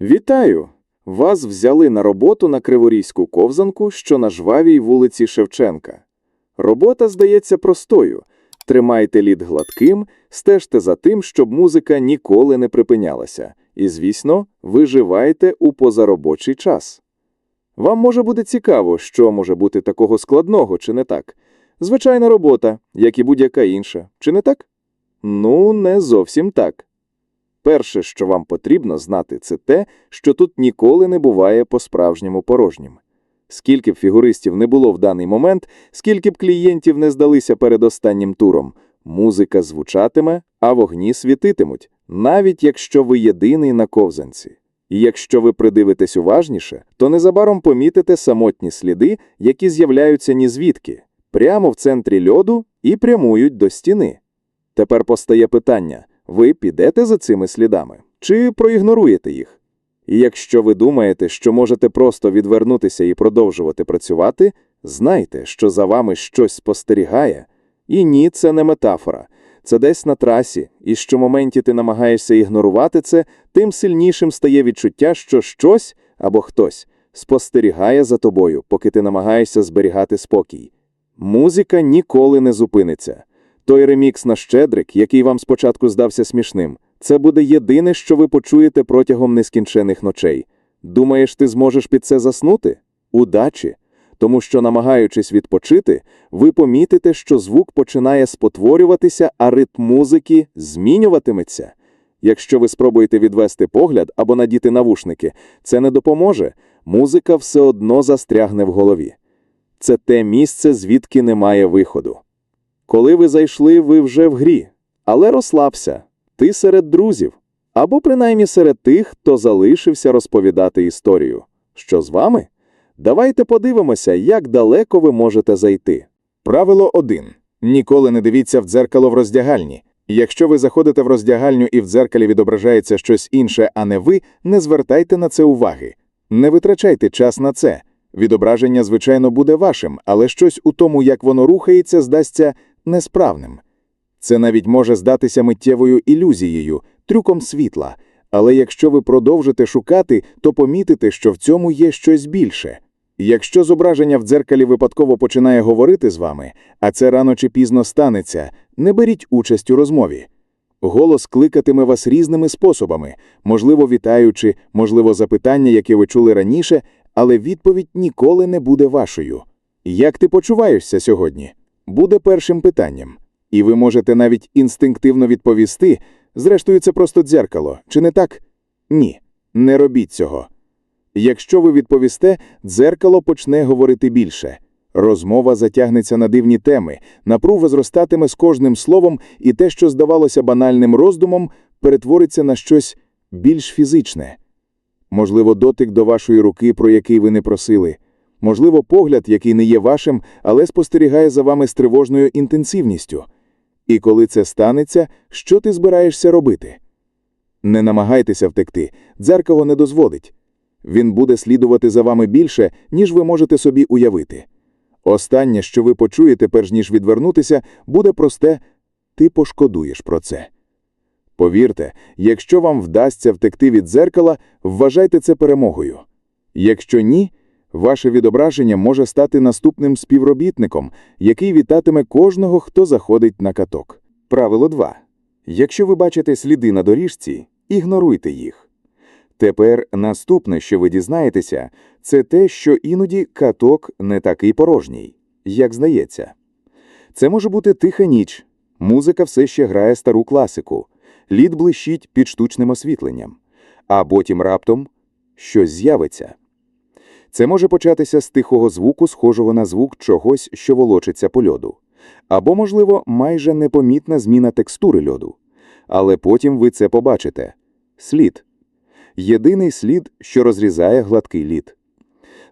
Вітаю! Вас взяли на роботу на Криворізьку ковзанку, що на жвавій вулиці Шевченка. Робота здається простою. Тримайте лід гладким, стежте за тим, щоб музика ніколи не припинялася. І, звісно, виживайте у позаробочий час. Вам може буде цікаво, що може бути такого складного, чи не так? Звичайна робота, як і будь-яка інша, чи не так? Ну, не зовсім так. Перше, що вам потрібно знати, це те, що тут ніколи не буває по-справжньому порожнім. Скільки б фігуристів не було в даний момент, скільки б клієнтів не здалися перед останнім туром, музика звучатиме, а вогні світитимуть, навіть якщо ви єдиний на ковзанці. І якщо ви придивитесь уважніше, то незабаром помітите самотні сліди, які з'являються ні звідки, прямо в центрі льоду і прямують до стіни. Тепер постає питання: ви підете за цими слідами чи проігноруєте їх? І якщо ви думаєте, що можете просто відвернутися і продовжувати працювати, знайте, що за вами щось спостерігає. І ні, це не метафора. Це десь на трасі, і що моменті ти намагаєшся ігнорувати це, тим сильнішим стає відчуття, що щось або хтось спостерігає за тобою, поки ти намагаєшся зберігати спокій. Музика ніколи не зупиниться. Той ремікс на Щедрик, який вам спочатку здався смішним, це буде єдине, що ви почуєте протягом нескінчених ночей. Думаєш, ти зможеш під це заснути? Удачі! Тому що, намагаючись відпочити, ви помітите, що звук починає спотворюватися, а ритм музики змінюватиметься. Якщо ви спробуєте відвести погляд або надіти навушники, це не допоможе. Музика все одно застрягне в голові. Це те місце, звідки немає виходу. Коли ви зайшли, ви вже в грі. Але розслабся, ти серед друзів, або принаймні серед тих, хто залишився розповідати історію. Що з вами? Давайте подивимося, як далеко ви можете зайти. Правило 1. Ніколи не дивіться в дзеркало в роздягальні. Якщо ви заходите в роздягальню і в дзеркалі відображається щось інше, а не ви, не звертайте на це уваги. Не витрачайте час на це. Відображення, звичайно, буде вашим, але щось у тому, як воно рухається, здасться несправним. Це навіть може здатися миттєвою ілюзією, трюком світла. Але якщо ви продовжите шукати, то помітите, що в цьому є щось більше. Якщо зображення в дзеркалі випадково починає говорити з вами, а це рано чи пізно станеться, не беріть участь у розмові. Голос кликатиме вас різними способами, можливо, вітаючи, можливо, запитання, яке ви чули раніше, але відповідь ніколи не буде вашою. Як ти почуваєшся сьогодні? Буде першим питанням. І ви можете навіть інстинктивно відповісти, зрештою, це просто дзеркало, чи не так? Ні, не робіть цього. Якщо ви відповісте, дзеркало почне говорити більше. Розмова затягнеться на дивні теми, напруга зростатиме з кожним словом, і те, що здавалося банальним роздумом, перетвориться на щось більш фізичне. Можливо, дотик до вашої руки, про який ви не просили. Можливо, погляд, який не є вашим, але спостерігає за вами з тривожною інтенсивністю. І коли це станеться, що ти збираєшся робити? Не намагайтеся втекти, дзеркало не дозволить. Він буде слідувати за вами більше, ніж ви можете собі уявити. Останнє, що ви почуєте, перш ніж відвернутися, буде просте ти пошкодуєш про це. Повірте, якщо вам вдасться втекти від дзеркала, вважайте це перемогою. Якщо ні, ваше відображення може стати наступним співробітником, який вітатиме кожного, хто заходить на каток. Правило 2. Якщо ви бачите сліди на доріжці, ігноруйте їх. Тепер наступне, що ви дізнаєтеся, це те, що іноді каток не такий порожній, як здається. Це може бути тиха ніч, музика все ще грає стару класику, лід блищить під штучним освітленням, а потім раптом щось з'явиться. Це може початися з тихого звуку, схожого на звук чогось, що волочиться по льоду, або, можливо, майже непомітна зміна текстури льоду. Але потім ви це побачите слід. Єдиний слід, що розрізає гладкий лід.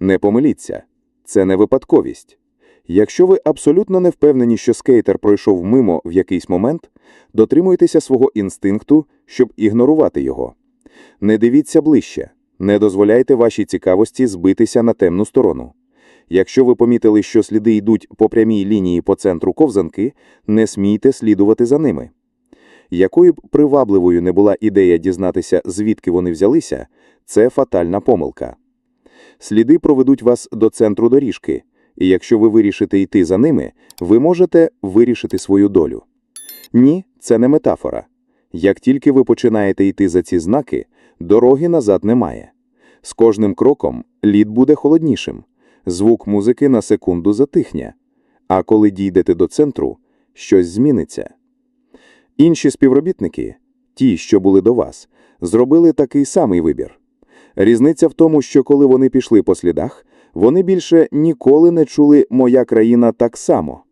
Не помиліться, це не випадковість. Якщо ви абсолютно не впевнені, що скейтер пройшов мимо в якийсь момент, дотримуйтеся свого інстинкту, щоб ігнорувати його. Не дивіться ближче, не дозволяйте вашій цікавості збитися на темну сторону. Якщо ви помітили, що сліди йдуть по прямій лінії по центру ковзанки, не смійте слідувати за ними. Якою б привабливою не була ідея дізнатися, звідки вони взялися, Це фатальна помилка. Сліди проведуть вас до центру доріжки, і якщо ви вирішите йти за ними, ви можете вирішити свою долю. Ні, це не метафора. Як тільки ви починаєте йти за ці знаки, дороги назад немає. З кожним кроком лід буде холоднішим, звук музики на секунду затихне, а коли дійдете до центру, щось зміниться. Інші співробітники, ті, що були до вас, зробили такий самий вибір. Різниця в тому, що коли вони пішли по слідах, вони більше ніколи не чули «Моя країна так само».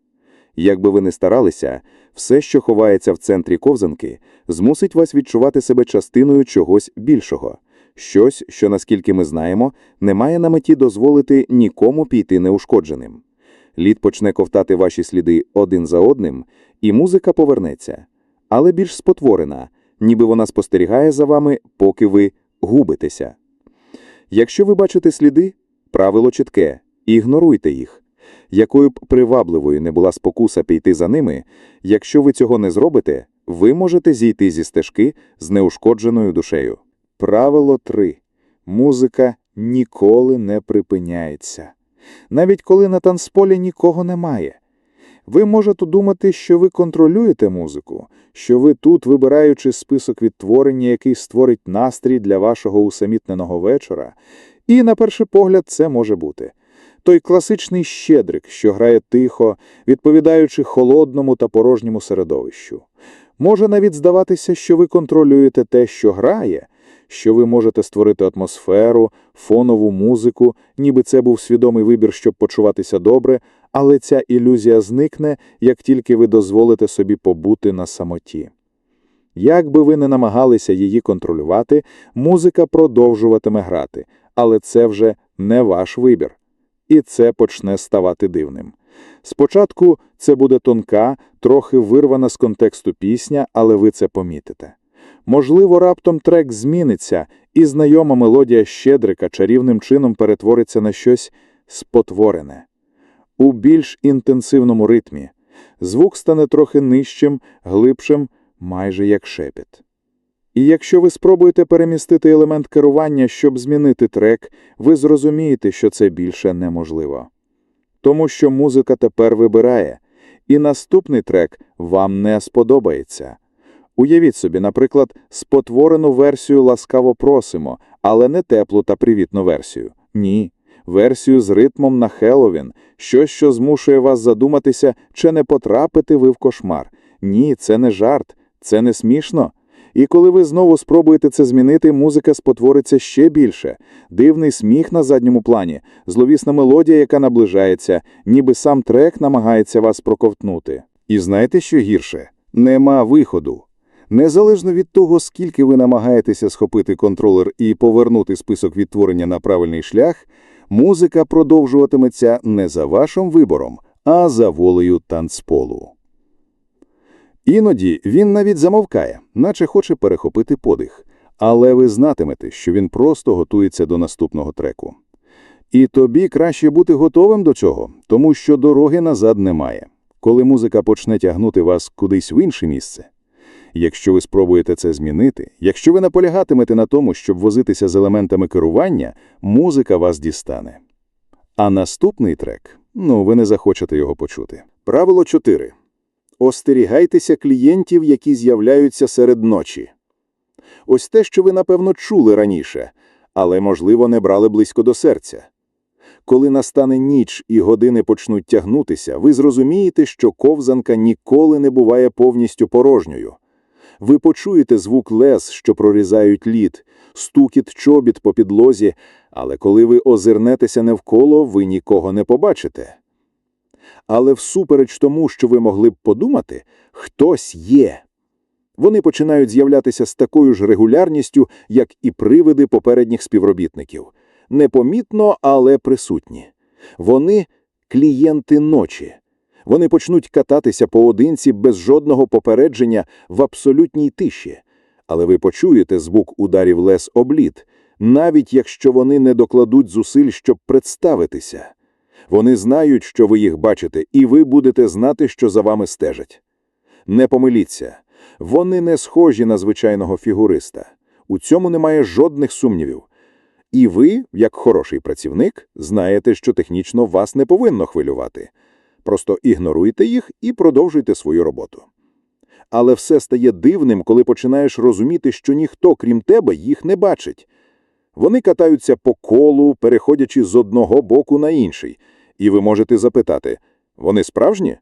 Якби ви не старалися, все, що ховається в центрі ковзанки, змусить вас відчувати себе частиною чогось більшого, щось, що, наскільки ми знаємо, не має на меті дозволити нікому піти неушкодженим. Лід почне ковтати ваші сліди один за одним, і музика повернеться, але більш спотворена, ніби вона спостерігає за вами, поки ви губитеся. Якщо ви бачите сліди, правило чітке – ігноруйте їх. Якою б привабливою не була спокуса піти за ними, якщо ви цього не зробите, ви можете зійти зі стежки з неушкодженою душею. Правило 3. Музика ніколи не припиняється. Навіть коли на танцполі нікого немає. Ви можете думати, що ви контролюєте музику, що ви тут, вибираючи список відтворення, який створить настрій для вашого усамітненого вечора, і, на перший погляд, це може бути. Той класичний щедрик, що грає тихо, відповідаючи холодному та порожньому середовищу. Може навіть здаватися, що ви контролюєте те, що грає, що ви можете створити атмосферу, фонову музику, ніби це був свідомий вибір, щоб почуватися добре, але ця ілюзія зникне, як тільки ви дозволите собі побути на самоті. Як би ви не намагалися її контролювати, музика продовжуватиме грати, але це вже не ваш вибір. І це почне ставати дивним. Спочатку це буде тонка, трохи вирвана з контексту пісня, але ви це помітите. Можливо, раптом трек зміниться, і знайома мелодія щедрика чарівним чином перетвориться на щось спотворене. У більш інтенсивному ритмі звук стане трохи нижчим, глибшим, майже як шепіт. І якщо ви спробуєте перемістити елемент керування, щоб змінити трек, ви зрозумієте, що це більше неможливо. Тому що музика тепер вибирає, і наступний трек вам не сподобається. Уявіть собі, наприклад, спотворену версію ласкаво просимо, але не теплу та привітну версію. Ні. Версію з ритмом на Хеллоуін, щось, що змушує вас задуматися, чи не потрапити ви в кошмар. Ні, це не жарт, це не смішно. І коли ви знову спробуєте це змінити, музика спотвориться ще більше. Дивний сміх на задньому плані, зловісна мелодія, яка наближається, ніби сам трек намагається вас проковтнути. І знаєте, що гірше? Нема виходу. Незалежно від того, скільки ви намагаєтеся схопити контролер і повернути список відтворення на правильний шлях, музика продовжуватиметься не за вашим вибором, а за волею танцполу. Іноді він навіть замовкає, наче хоче перехопити подих, але ви знатимете, що він просто готується до наступного треку. І тобі краще бути готовим до цього, тому що дороги назад немає. Коли музика почне тягнути вас кудись в інше місце. Якщо ви спробуєте це змінити, якщо ви наполягатимете на тому, щоб возитися з елементами керування, музика вас дістане. А наступний трек, ну, ви не захочете його почути. Правило 4. Остерігайтеся клієнтів, які з'являються серед ночі. Ось те, що ви, напевно, чули раніше, але, можливо, не брали близько до серця. Коли настане ніч і години почнуть тягнутися, ви зрозумієте, що ковзанка ніколи не буває повністю порожньою. Ви почуєте звук лес, що прорізають лід, стукіт чобіт по підлозі, але коли ви озирнетеся навколо, ви нікого не побачите. Але всупереч тому, що ви могли б подумати, хтось є. Вони починають з'являтися з такою ж регулярністю, як і привиди попередніх співробітників. Непомітно, але присутні. Вони – клієнти ночі. Вони почнуть кататися поодинці без жодного попередження в абсолютній тиші. Але ви почуєте звук ударів лес облід, навіть якщо вони не докладуть зусиль, щоб представитися. Вони знають, що ви їх бачите, і ви будете знати, що за вами стежать. Не помиліться. Вони не схожі на звичайного фігуриста. У цьому немає жодних сумнівів. І ви, як хороший працівник, знаєте, що технічно вас не повинно хвилювати. Просто ігноруйте їх і продовжуйте свою роботу. Але все стає дивним, коли починаєш розуміти, що ніхто, крім тебе, їх не бачить. Вони катаються по колу, переходячи з одного боку на інший, і ви можете запитати вони справжні?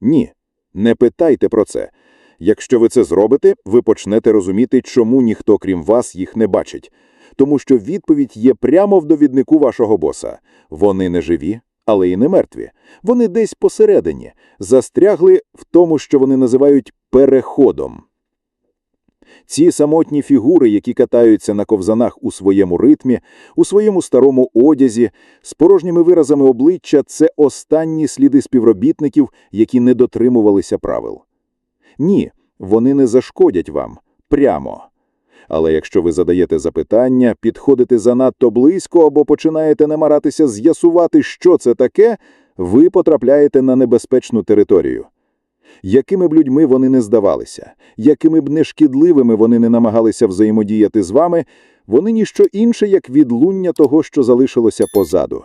Ні. Не питайте про це. Якщо ви це зробите, ви почнете розуміти, чому ніхто, крім вас, їх не бачить. Тому що відповідь є прямо в довіднику вашого боса. Вони не живі, але і не мертві. Вони десь посередині, застрягли в тому, що вони називають переходом. Ці самотні фігури, які катаються на ковзанах у своєму ритмі, у своєму старому одязі, з порожніми виразами обличчя це останні сліди співробітників, які не дотримувалися правил. Ні, вони не зашкодять вам прямо. Але якщо ви задаєте запитання, підходите занадто близько або починаєте намаратися з'ясувати, що це таке, ви потрапляєте на небезпечну територію. Якими б людьми вони не здавалися, якими б нешкідливими вони не намагалися взаємодіяти з вами, вони ніщо інше, як відлуння того, що залишилося позаду.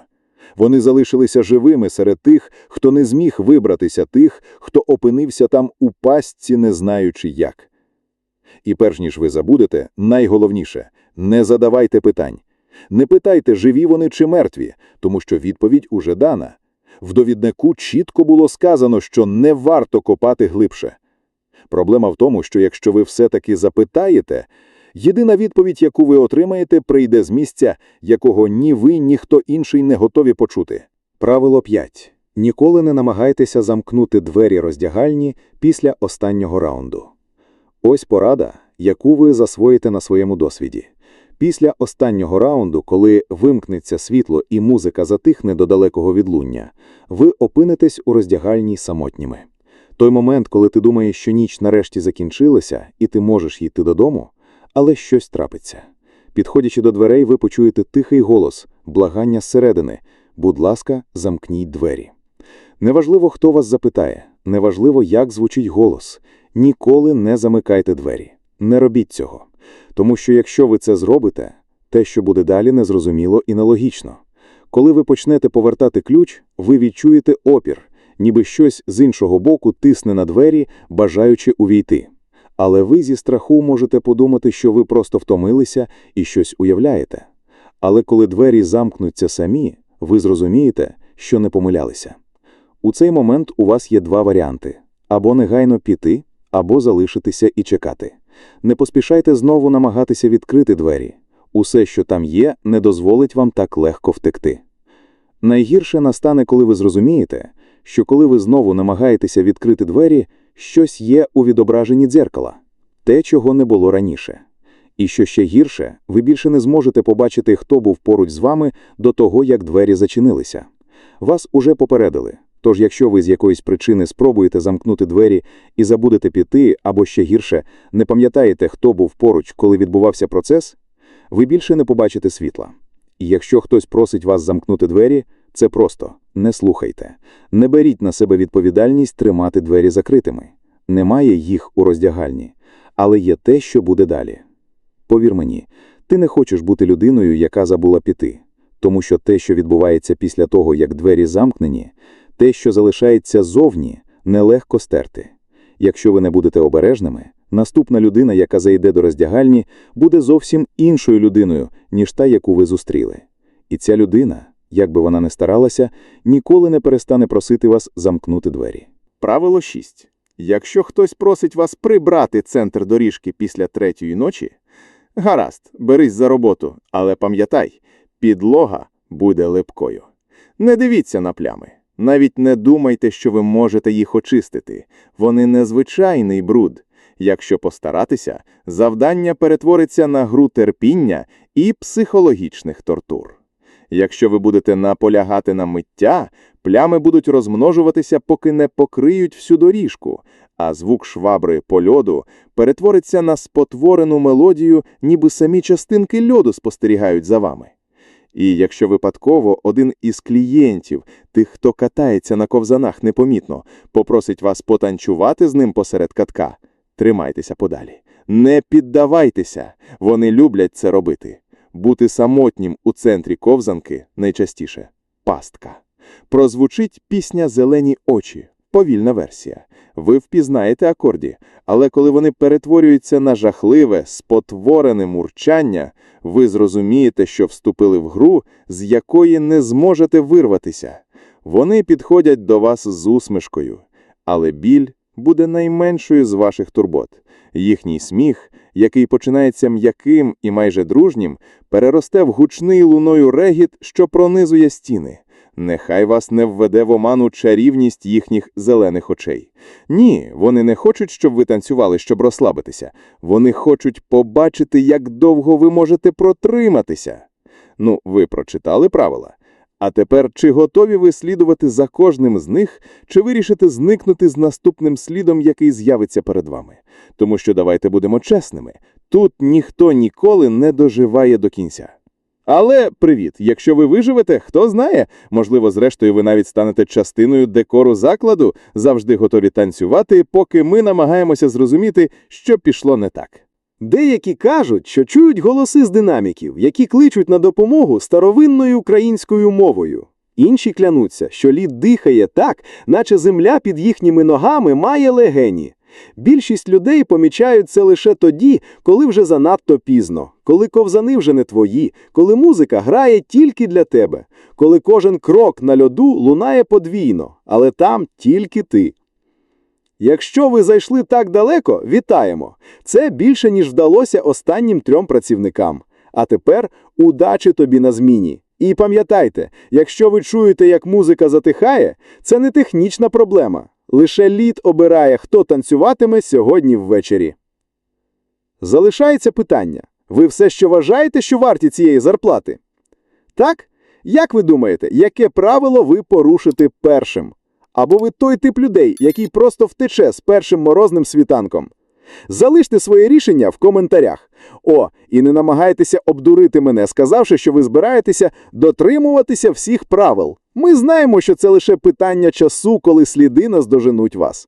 Вони залишилися живими серед тих, хто не зміг вибратися тих, хто опинився там у пастці, не знаючи як. І перш ніж ви забудете, найголовніше – не задавайте питань. Не питайте, живі вони чи мертві, тому що відповідь уже дана. В довіднику чітко було сказано, що не варто копати глибше. Проблема в тому, що якщо ви все-таки запитаєте, єдина відповідь, яку ви отримаєте, прийде з місця, якого ні ви, ні хто інший не готові почути. Правило 5. Ніколи не намагайтеся замкнути двері роздягальні після останнього раунду. Ось порада, яку ви засвоїте на своєму досвіді. Після останнього раунду, коли вимкнеться світло і музика затихне до далекого відлуння, ви опинитесь у роздягальній самотніми. Той момент, коли ти думаєш, що ніч нарешті закінчилася, і ти можеш йти додому, але щось трапиться. Підходячи до дверей, ви почуєте тихий голос, благання зсередини «Будь ласка, замкніть двері». Неважливо, хто вас запитає, неважливо, як звучить голос. Ніколи не замикайте двері. Не робіть цього. Тому що якщо ви це зробите, те, що буде далі, незрозуміло і нелогічно. Коли ви почнете повертати ключ, ви відчуєте опір, ніби щось з іншого боку тисне на двері, бажаючи увійти. Але ви зі страху можете подумати, що ви просто втомилися і щось уявляєте. Але коли двері замкнуться самі, ви зрозумієте, що не помилялися. У цей момент у вас є два варіанти – або негайно піти, або залишитися і чекати. Не поспішайте знову намагатися відкрити двері. Усе, що там є, не дозволить вам так легко втекти. Найгірше настане, коли ви зрозумієте, що коли ви знову намагаєтеся відкрити двері, щось є у відображенні дзеркала, те, чого не було раніше. І що ще гірше, ви більше не зможете побачити, хто був поруч з вами до того, як двері зачинилися. Вас уже попередили. Тож, якщо ви з якоїсь причини спробуєте замкнути двері і забудете піти, або ще гірше, не пам'ятаєте, хто був поруч, коли відбувався процес, ви більше не побачите світла. І якщо хтось просить вас замкнути двері, це просто не слухайте. Не беріть на себе відповідальність тримати двері закритими. Немає їх у роздягальні, але є те, що буде далі. Повір мені, ти не хочеш бути людиною, яка забула піти, тому що те, що відбувається після того, як двері замкнені, те, що залишається зовні, нелегко стерти. Якщо ви не будете обережними, наступна людина, яка зайде до роздягальні, буде зовсім іншою людиною, ніж та, яку ви зустріли. І ця людина, як би вона не старалася, ніколи не перестане просити вас замкнути двері. Правило 6. Якщо хтось просить вас прибрати центр доріжки після третьої ночі, гаразд, берись за роботу, але пам'ятай, підлога буде липкою. Не дивіться на плями. Навіть не думайте, що ви можете їх очистити. Вони незвичайний бруд. Якщо постаратися, завдання перетвориться на гру терпіння і психологічних тортур. Якщо ви будете наполягати на миття, плями будуть розмножуватися, поки не покриють всю доріжку, а звук швабри по льоду перетвориться на спотворену мелодію, ніби самі частинки льоду спостерігають за вами. І якщо випадково один із клієнтів, тих, хто катається на ковзанах непомітно, попросить вас потанчувати з ним посеред катка, тримайтеся подалі. Не піддавайтеся, вони люблять це робити. Бути самотнім у центрі ковзанки найчастіше пастка. Прозвучить пісня Зелені очі, повільна версія. Ви впізнаєте акорді, але коли вони перетворюються на жахливе, спотворене мурчання, ви зрозумієте, що вступили в гру, з якої не зможете вирватися. Вони підходять до вас з усмішкою, але біль буде найменшою з ваших турбот. Їхній сміх, який починається м'яким і майже дружнім, переросте в гучний луною регіт, що пронизує стіни. Нехай вас не введе в оману чарівність їхніх зелених очей. Ні, вони не хочуть, щоб ви танцювали, щоб розслабитися. Вони хочуть побачити, як довго ви можете протриматися. Ну, ви прочитали правила. А тепер, чи готові ви слідувати за кожним з них, чи вирішите зникнути з наступним слідом, який з'явиться перед вами? Тому що давайте будемо чесними, тут ніхто ніколи не доживає до кінця. Але привіт, якщо ви виживете, хто знає, можливо, зрештою ви навіть станете частиною декору закладу, завжди готові танцювати, поки ми намагаємося зрозуміти, що пішло не так. Деякі кажуть, що чують голоси з динаміків, які кличуть на допомогу старовинною українською мовою. Інші клянуться, що лід дихає так, наче земля під їхніми ногами має легені. Більшість людей помічають це лише тоді, коли вже занадто пізно, коли ковзани вже не твої, коли музика грає тільки для тебе, коли кожен крок на льоду лунає подвійно, але там тільки ти. Якщо ви зайшли так далеко, вітаємо! Це більше, ніж вдалося останнім трьом працівникам. А тепер удачі тобі на зміні. І пам'ятайте, якщо ви чуєте, як музика затихає, це не технічна проблема. Лише лід обирає, хто танцюватиме сьогодні ввечері. Залишається питання. Ви все ще вважаєте, що варті цієї зарплати? Так? Як ви думаєте, яке правило ви порушите першим? Або ви той тип людей, який просто втече з першим морозним світанком? Залиште своє рішення в коментарях. О, і не намагайтеся обдурити мене, сказавши, що ви збираєтеся дотримуватися всіх правил. Ми знаємо, що це лише питання часу, коли сліди наздоженуть вас.